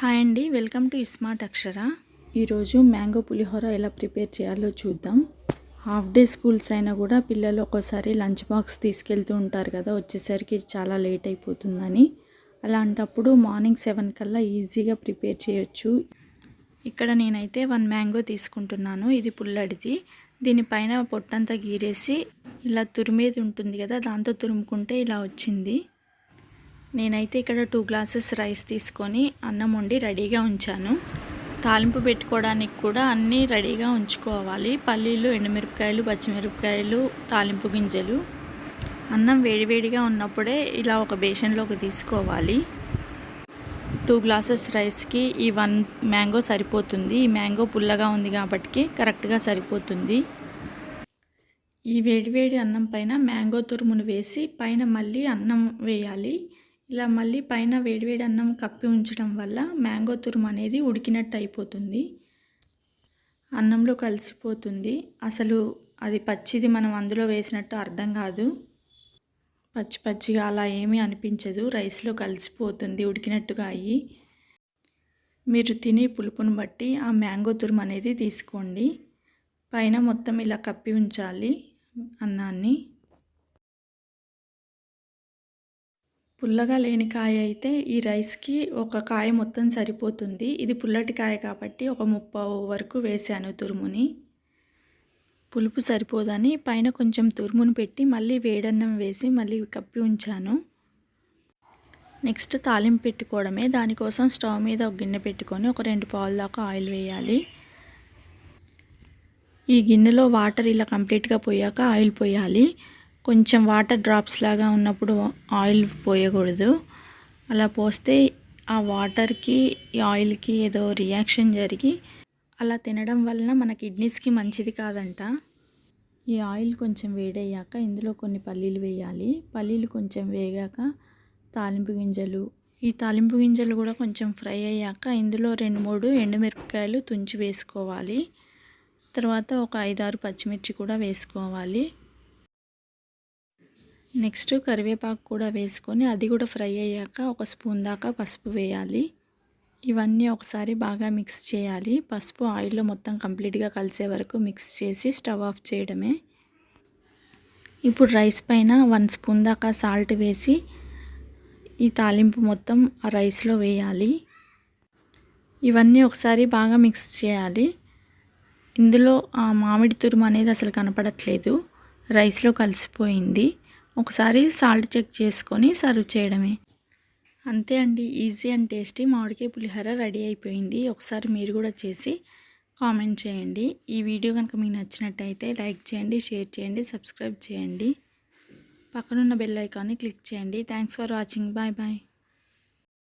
Hi అండి welcome to smart అక్షర. ఈరోజు mango పులిహోర ఎలా ప్రిపేర్ చేయాలో చూద్దాం. హాఫ్ డే స్కూల్స్ అయినా కూడా పిల్లలు ఒక్కోసారి లంచ్ బాక్స్ తీసుకెళ్తూ ఉంటారు కదా వచ్చేసరికి చాలా లేట్ అయిపోతుందని. అలాంటప్పుడు మార్నింగ్ సెవెన్ కల్లా ఈజీగా ప్రిపేర్ చేయొచ్చు. ఇక్కడ నేనైతే వన్ మ్యాంగో తీసుకుంటున్నాను ఇది పుల్లడిది. దీనిపైన పొట్టంతా గీరేసి ఇలా తురిమేది ఉంటుంది కదా దాంతో తురుముకుంటే ఇలా వచ్చింది. నేనైతే ఇక్కడ టూ గ్లాసెస్ రైస్ తీసుకొని అన్నం వండి రెడీగా ఉంచాను. తాలింపు పెట్టుకోవడానికి కూడా అన్నీ రెడీగా ఉంచుకోవాలి. పల్లీలు ఎండుమిరపకాయలు పచ్చిమిరపకాయలు తాలింపు గింజలు. అన్నం వేడివేడిగా ఉన్నప్పుడే ఇలా ఒక బేషన్లోకి తీసుకోవాలి. టూ గ్లాసెస్ రైస్కి ఈ వన్ మ్యాంగో సరిపోతుంది. ఈ మ్యాంగో పుల్లగా ఉంది కాబట్టి కరెక్ట్గా సరిపోతుంది. ఈ వేడివేడి అన్నం పైన మ్యాంగో తురుమును వేసి పైన మళ్ళీ అన్నం వేయాలి. ఇలా మళ్ళీ పైన వేడివేడి అన్నం కప్పి ఉంచడం వల్ల మ్యాంగో తురుము అనేది ఉడికినట్టు అయిపోతుంది. అన్నంలో కలిసిపోతుంది. అసలు అది పచ్చిది మనం అందులో వేసినట్టు అర్థం కాదు. పచ్చి పచ్చిగా అలా ఏమీ అనిపించదు. రైస్లో కలిసిపోతుంది ఉడికినట్టుగా అయ్యి. మీరు తినే పులుపును బట్టి ఆ మ్యాంగో తురుము అనేది తీసుకోండి. పైన మొత్తం ఇలా కప్పి ఉంచాలి అన్నాన్ని. పుల్లగా లేని కాయ అయితే ఈ రైస్కి ఒక కాయ మొత్తం సరిపోతుంది. ఇది పుల్లటి కాయ కాబట్టి ఒక ముప్పావు వరకు వేసాను తురుముని. పులుపు సరిపోదని పైన కొంచెం తురుమును పెట్టి మళ్ళీ వేడన్నం వేసి మళ్ళీ కప్పి ఉంచాను. నెక్స్ట్ తాలింపు పెట్టుకోవడమే. దానికోసం స్టవ్ మీద ఒక గిన్నె పెట్టుకొని ఒక రెండు పావుల దాకా ఆయిల్ వేయాలి. ఈ గిన్నెలో వాటర్ ఇలా కంప్లీట్గా పోయాక ఆయిల్ పోయాలి. కొంచెం వాటర్ డ్రాప్స్ లాగా ఉన్నప్పుడు ఆయిల్ పోయకూడదు. అలా పోస్తే ఆ వాటర్కి ఈ ఆయిల్కి ఏదో రియాక్షన్ జరిగి అలా తినడం వలన మన కిడ్నీస్కి మంచిది కాదంట. ఈ ఆయిల్ కొంచెం వేడయ్యాక ఇందులో కొన్ని పల్లీలు వేయాలి. పల్లీలు కొంచెం వేగాక తాలింపు గింజలు. ఈ తాలింపు గింజలు కూడా కొంచెం ఫ్రై అయ్యాక ఇందులో రెండు మూడు ఎండుమిరపకాయలు తుంచి వేసుకోవాలి. తర్వాత ఒక ఐదారు పచ్చిమిర్చి కూడా వేసుకోవాలి. నెక్స్ట్ కరివేపాకు కూడా వేసుకొని అది కూడా ఫ్రై అయ్యాక ఒక స్పూన్ దాకా పసుపు వేయాలి. ఇవన్నీ ఒకసారి బాగా మిక్స్ చేయాలి. పసుపు ఆయిల్లో మొత్తం కంప్లీట్గా కలిసే వరకు మిక్స్ చేసి స్టవ్ ఆఫ్ చేయడమే. ఇప్పుడు రైస్ పైన వన్ స్పూన్ దాకా సాల్ట్ వేసి ఈ తాలింపు మొత్తం ఆ రైస్లో వేయాలి. ఇవన్నీ ఒకసారి బాగా మిక్స్ చేయాలి. ఇందులో ఆ మామిడి తురుము అనేది అసలు కనపడట్లేదు. రైస్లో కలిసిపోయింది. ఒకసారి సాల్ట్ చెక్ చేసుకొని సర్వ్ చేయడమే. అంతే అండి ఈజీ అండ్ టేస్టీ మామిడికాయ పులిహోర రెడీ అయిపోయింది. ఒకసారి మీరు కూడా చేసి కామెంట్ చేయండి. ఈ వీడియో కనుక మీకు నచ్చినట్టయితే లైక్ చేయండి షేర్ చేయండి సబ్స్క్రైబ్ చేయండి. పక్కనున్న బెల్ ఐకాన్ని క్లిక్ చేయండి. Thanks for watching bye bye